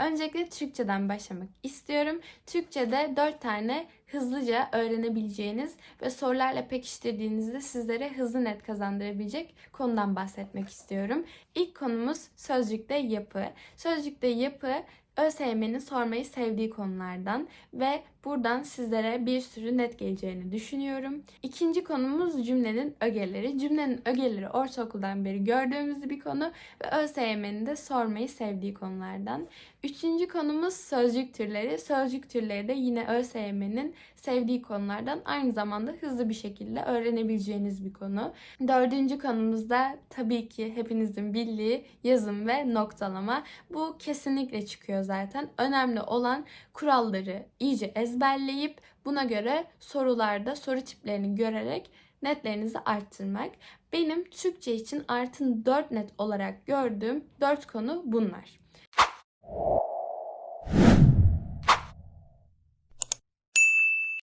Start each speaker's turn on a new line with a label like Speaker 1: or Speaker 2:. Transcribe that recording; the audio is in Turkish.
Speaker 1: Öncelikle Türkçeden başlamak istiyorum. Türkçede 4 tane hızlıca öğrenebileceğiniz ve sorularla pekiştirdiğinizde sizlere hızlı net kazandırabilecek konudan bahsetmek istiyorum. İlk konumuz sözcükte yapı. Sözcükte yapı ÖSYM'nin sormayı sevdiği konulardan ve buradan sizlere bir sürü net geleceğini düşünüyorum. İkinci konumuz cümlenin ögeleri. Cümlenin ögeleri ortaokuldan beri gördüğümüz bir konu ve ÖSYM'nin de sormayı sevdiği konulardan. Üçüncü konumuz sözcük türleri. Sözcük türleri de yine ÖSYM'nin sevdiği konulardan aynı zamanda hızlı bir şekilde öğrenebileceğiniz bir konu. Dördüncü konumuz da tabii ki hepinizin bildiği yazım ve noktalama. Bu kesinlikle çıkıyor zaten. Önemli olan kuralları iyice ezberleyip buna göre sorularda soru tiplerini görerek netlerinizi arttırmak. Benim Türkçe için artın 4 net olarak gördüğüm 4 konu bunlar.